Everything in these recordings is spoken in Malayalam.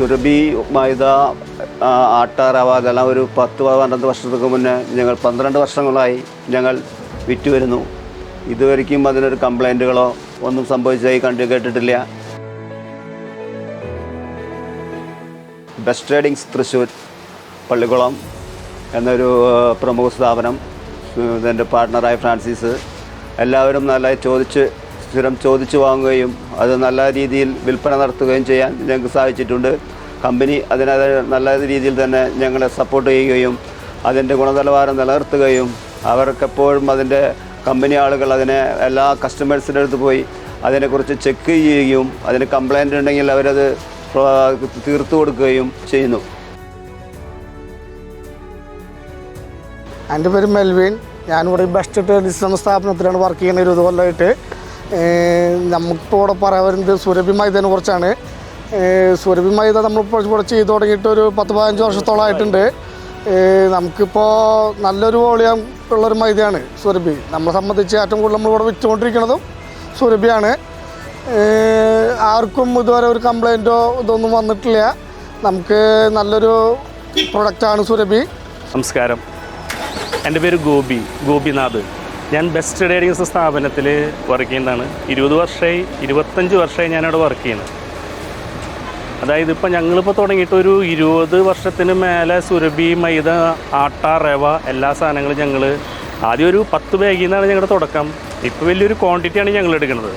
സുരഭി മൈദ ആട്ട റവ അതെല്ലാം ഒരു പത്ത് പന്ത്രണ്ട് വർഷങ്ങൾക്ക് മുന്നേ ഞങ്ങൾ പന്ത്രണ്ട് വർഷങ്ങളായി ഞങ്ങൾ വിറ്റ് വരുന്നു ഇതുവരെയ്ക്കും അതിനൊരു കംപ്ലൈന്റുകളോ ഒന്നും സംഭവിച്ചതായി കണ്ടു കേട്ടിട്ടില്ല. ബെസ്റ്റ് ട്രേഡിങ്സ് തൃശ്ശൂർ പള്ളിക്കുളം എന്നൊരു പ്രമുഖ സ്ഥാപനം ഇതിന്റെ പാർട്ട്ണറായ ഫ്രാൻസിസ്. എല്ലാവരും നല്ല ചോദിച്ച് സ്ഥിരം ചോദിച്ചു വാങ്ങുകയും അത് നല്ല രീതിയിൽ വിൽപ്പന നടത്തുകയും ചെയ്യാൻ ഞങ്ങൾക്ക് സാധിച്ചിട്ടുണ്ട്. കമ്പനി അതിനെ നല്ല രീതിയിൽ തന്നെ ഞങ്ങളെ സപ്പോർട്ട് ചെയ്യുകയും അതിന്റെ ഗുണനിലവാരം നിലനിർത്തുകയും അവർക്കെപ്പോഴും അതിന്റെ കമ്പനി ആളുകൾ അതിനെ എല്ലാ കസ്റ്റമേഴ്സിന്റെ അടുത്ത് പോയി അതിനെക്കുറിച്ച് ചെക്ക് ചെയ്യുകയും അതിന് കംപ്ലൈന്റ് ഉണ്ടെങ്കിൽ അവരത് തീർത്തു കൊടുക്കുകയും ചെയ്യുന്നു. എന്റെ പേര് മെൽവിൻ. ഞാനിവിടെ ബെസ്റ്റ് ടൂറിസം സ്ഥാപനത്തിലാണ് വർക്ക് ചെയ്യുന്നത്. ഇരുപത് കൊല്ലമായിട്ട് നമുക്കിപ്പോൾ ഇവിടെ പറയാൻ വരുന്നത് സുരഭി മൈദനെ കുറിച്ചാണ്. സുരഭി മൈദ നമ്മളിപ്പോൾ കുറച്ച് ചെയ്ത് തുടങ്ങിയിട്ട് ഒരു പത്ത് പതിനഞ്ച് വർഷത്തോളമായിട്ടുണ്ട് നമുക്കിപ്പോൾ നല്ലൊരു വോളിയം ഉള്ളൊരു മൈദയാണ് സുരഭി. നമ്മളെ സംബന്ധിച്ച് ഏറ്റവും കൂടുതൽ നമ്മളിവിടെ വിറ്റുകൊണ്ടിരിക്കുന്നതും സുരഭിയാണ്. ആർക്കും ഇതുവരെ ഒരു കംപ്ലൈന്റോ ഇതൊന്നും വന്നിട്ടില്ല. നമുക്ക് നല്ലൊരു പ്രൊഡക്റ്റാണ് സുരഭി. നമസ്കാരം. എന്റെ പേര് ഗോപി. ഗോപിനാഥ്. ഞാൻ ബെസ്റ്റ് ട്രേഡിങ്സ് സ്ഥാപനത്തിൽ വർക്ക് ചെയ്യുന്നതാണ്. ഇരുപത് വർഷമായി ഇരുപത്തഞ്ച് വർഷമായി ഞാനവിടെ വർക്ക് ചെയ്യുന്നത് അതായത് ഇപ്പോൾ ഞങ്ങളിപ്പോൾ തുടങ്ങിയിട്ട് ഒരു ഇരുപത് വർഷത്തിന് മേലെ സുരഭി മൈദ ആട്ട റവ എല്ലാ സാധനങ്ങളും ഞങ്ങൾ ആദ്യം ഒരു പത്ത് ബാഗിൽ നിന്നാണ് ഞങ്ങളുടെ തുടക്കം. ഇപ്പോൾ വലിയൊരു ക്വാണ്ടിറ്റിയാണ് ഞങ്ങൾ എടുക്കുന്നത്.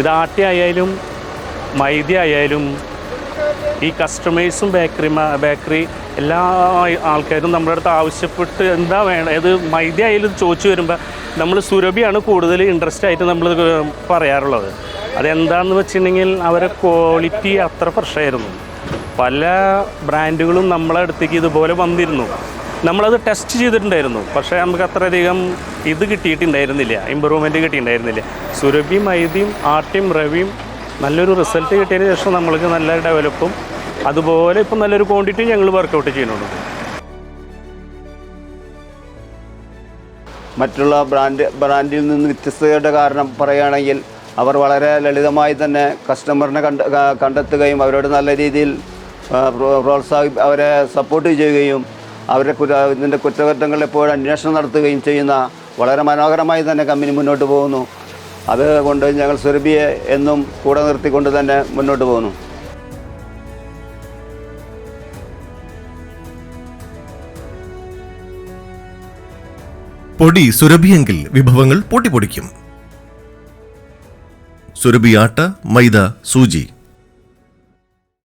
ഇത് ആട്ട ആയാലും മൈദ ആയാലും ഈ കസ്റ്റമേഴ്സും ബേക്കറി ബേക്കറി എല്ലാ ആൾക്കാരും നമ്മുടെ അടുത്ത് ആവശ്യപ്പെട്ട് എന്താ വേണം ഇത് മൈദ ആയാലും ചോദിച്ചു വരുമ്പോൾ നമ്മൾ സുരഭിയാണ് കൂടുതൽ ഇൻട്രസ്റ്റ് ആയിട്ട് നമ്മൾ പറയാറുള്ളത്. അതെന്താണെന്ന് വെച്ചിട്ടുണ്ടെങ്കിൽ അവരെ ക്വാളിറ്റി അത്ര ഫ്രഷായിരുന്നു പല ബ്രാൻഡുകളും നമ്മളെ അടുത്തേക്ക് ഇതുപോലെ വന്നിരുന്നു. നമ്മളത് ടെസ്റ്റ് ചെയ്തിട്ടുണ്ടായിരുന്നു. പക്ഷേ നമുക്ക് അത്രയധികം ഇത് കിട്ടിയിട്ടുണ്ടായിരുന്നില്ല. ഇമ്പ്രൂവ്മെന്റ് കിട്ടിയിട്ടുണ്ടായിരുന്നില്ല. സുരഭി മൈദിയും ആർട്ടിയും റവിയും നല്ലൊരു റിസൾട്ട് കിട്ടിയതിന് ശേഷം നമ്മൾക്ക് നല്ല ഡെവലപ്പും അതുപോലെ ഇപ്പം നല്ലൊരു ക്വാണ്ടിറ്റി ഞങ്ങൾ വർക്കൗട്ട് ചെയ്യുന്നുണ്ട്. മറ്റുള്ള ബ്രാൻഡ് ബ്രാൻഡിൽ നിന്ന് വ്യത്യസ്തതയുടെ കാരണം പറയുകയാണെങ്കിൽ അവർ വളരെ ലളിതമായി തന്നെ കസ്റ്റമറിനെ കണ്ട കണ്ടെത്തുകയും അവരോട് നല്ല രീതിയിൽ പ്രോത്സാഹി അവരെ സപ്പോർട്ട് ചെയ്യുകയും അവരെ കുറ്റ ഇതിന്റെ കുറ്റകൃത്യങ്ങളിൽ എപ്പോഴും അന്വേഷണം നടത്തുകയും ചെയ്യുന്ന വളരെ മനോഹരമായി തന്നെ കമ്പനി മുന്നോട്ട് പോകുന്നു. അതുകൊണ്ട് ഞങ്ങൾ സുരഭിയെ എന്നും കൂടെ നിർത്തിക്കൊണ്ട് തന്നെ മുന്നോട്ട് പോകുന്നു. പൊടി സുരഭിയെങ്കിൽ വിഭവങ്ങൾ പൊട്ടിപ്പൊടിക്കും സുരഭി ആട്ട മൈദ സൂചി.